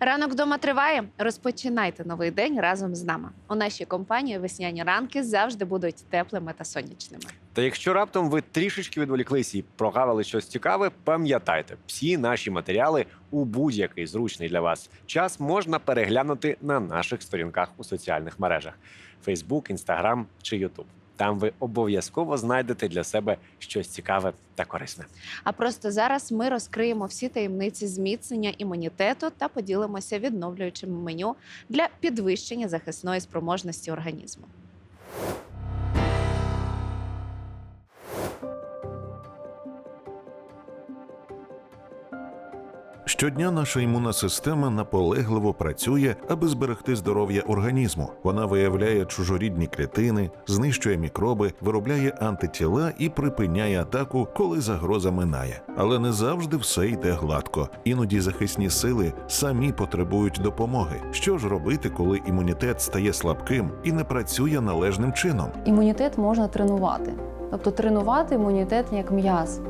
Ранок вдома триває. Розпочинайте новий день разом з нами. У нашій компанії весняні ранки завжди будуть теплими та сонячними. Та якщо раптом ви трішечки відволіклись і прогавили щось цікаве, пам'ятайте, всі наші матеріали у будь-який зручний для вас час можна переглянути на наших сторінках у соціальних мережах: Facebook, Instagram чи YouTube. Там ви обов'язково знайдете для себе щось цікаве та корисне. А просто зараз ми розкриємо всі таємниці зміцнення імунітету та поділимося відновлюючим меню для підвищення захисної спроможності організму. Щодня наша імунна система наполегливо працює, аби зберегти здоров'я організму. Вона виявляє чужорідні клітини, знищує мікроби, виробляє антитіла і припиняє атаку, коли загроза минає. Але не завжди все йде гладко. Іноді захисні сили самі потребують допомоги. Що ж робити, коли імунітет стає слабким і не працює належним чином? Імунітет можна тренувати, тобто тренувати імунітет як м'яз.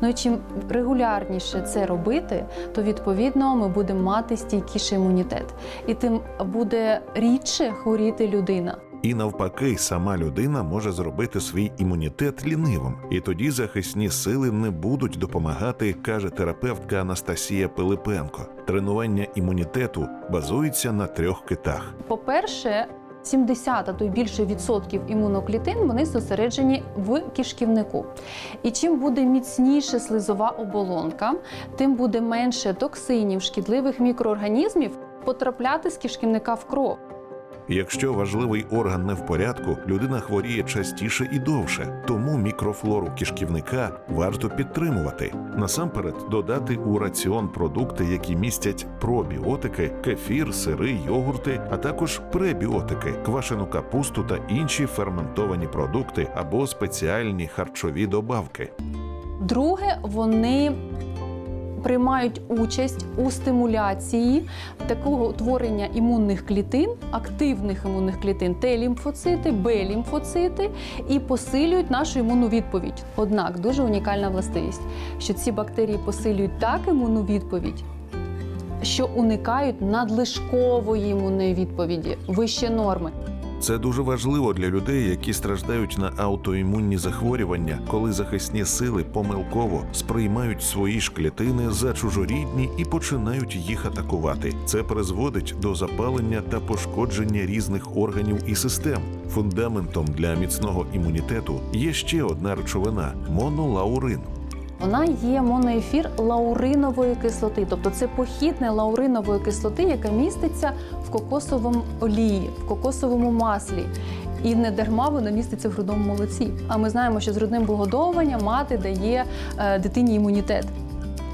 Ну і чим регулярніше це робити, то відповідно ми будемо мати стійкіший імунітет, і тим буде рідше хворіти людина. І навпаки, сама людина може зробити свій імунітет лінивим, і тоді захисні сили не будуть допомагати, каже терапевтка Анастасія Пилипенко. Тренування імунітету базується на трьох китах. По-перше, 70, а то й більше відсотків імуноклітин вони зосереджені в кишківнику. І чим буде міцніше слизова оболонка, тим буде менше токсинів, шкідливих мікроорганізмів потрапляти з кишківника в кров. Якщо важливий орган не в порядку, людина хворіє частіше і довше, тому мікрофлору кишківника варто підтримувати. Насамперед додати у раціон продукти, які містять пробіотики, кефір, сири, йогурти, а також пребіотики, квашену капусту та інші ферментовані продукти або спеціальні харчові добавки. Друге, вони приймають участь у стимуляції такого утворення імунних клітин, активних імунних клітин, Т-лімфоцити, Б-лімфоцити і посилюють нашу імунну відповідь. Однак дуже унікальна властивість, що ці бактерії посилюють так імунну відповідь. Що уникають надлишкової імунної відповіді вище норми. Це дуже важливо для людей, які страждають на аутоімунні захворювання, коли захисні сили помилково сприймають свої ж клітини за чужорідні і починають їх атакувати. Це призводить до запалення та пошкодження різних органів і систем. Фундаментом для міцного імунітету є ще одна речовина монолаурин. Вона є моноефір лауринової кислоти, тобто це похідне лауринової кислоти, яка міститься в кокосовому олії, в кокосовому маслі. І не дарма вона міститься в грудному молоці. А ми знаємо, що з грудним вигодовуванням мати дає е, дитині імунітет.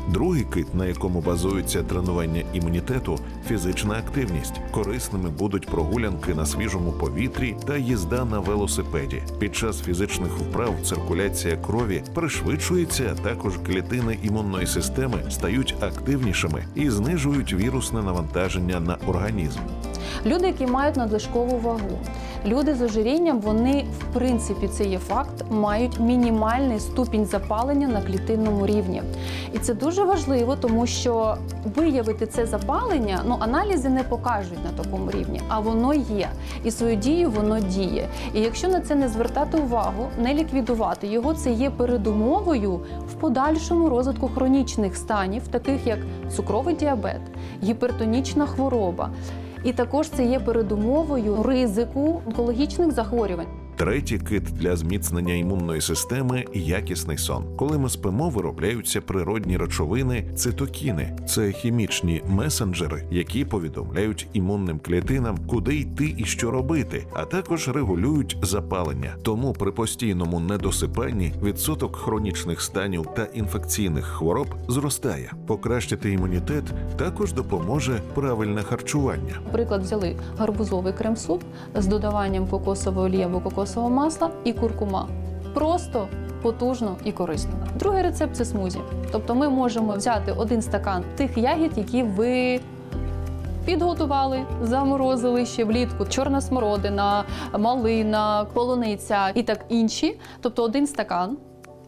Другий кит, на якому базується тренування імунітету, фізична активність. Корисними будуть прогулянки на свіжому повітрі та їзда на велосипеді. Під час фізичних вправ циркуляція крові пришвидшується, також клітини імунної системи стають активнішими і знижують вірусне навантаження на організм. Люди, які мають надлишкову вагу, люди з ожирінням, вони в принципі це є факт, мають мінімальний ступінь запалення на клітинному рівні. І це дуже важливо, тому що виявити це запалення, ну аналізи не покажуть на такому рівні, а воно є. І свою дію воно діє. І якщо на це не звертати увагу, не ліквідувати його, це є передумовою в подальшому розвитку хронічних станів, таких як цукровий діабет, гіпертонічна хвороба. І також це є передумовою ризику онкологічних захворювань. Третій кит для зміцнення імунної системи якісний сон. Коли ми спимо, виробляються природні речовини цитокіни. Це хімічні месенджери, які повідомляють імунним клітинам, куди йти і що робити, а також регулюють запалення. Тому при постійному недосипанні відсоток хронічних станів та інфекційних хвороб зростає. Покращити імунітет також допоможе правильне харчування. Наприклад, взяли гарбузовий крем-суп з додаванням кокосової олії або кокосового масла і куркума. Просто потужно і корисно. Другий рецепт це смузі. Тобто ми можемо взяти один стакан тих ягід, які ви підготували, заморозили ще влітку. Чорна смородина, малина, полуниця і так інші. Тобто один стакан,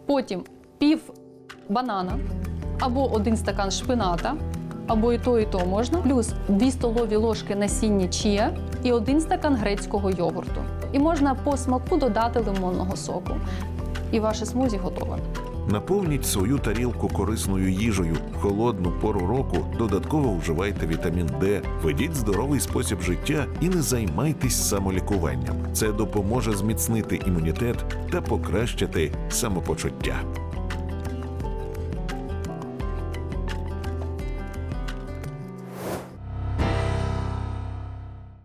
потім пів банана або один стакан шпината, або і то, і то можна, плюс 2 столові ложки насіння чія і один стакан грецького йогурту. І можна по смаку додати лимонного соку. І ваше смузі готове. Наповніть свою тарілку корисною їжею холодну пору року. Додатково вживайте вітамін Д, ведіть здоровий спосіб життя і не займайтесь самолікуванням. Це допоможе зміцнити імунітет та покращити самопочуття.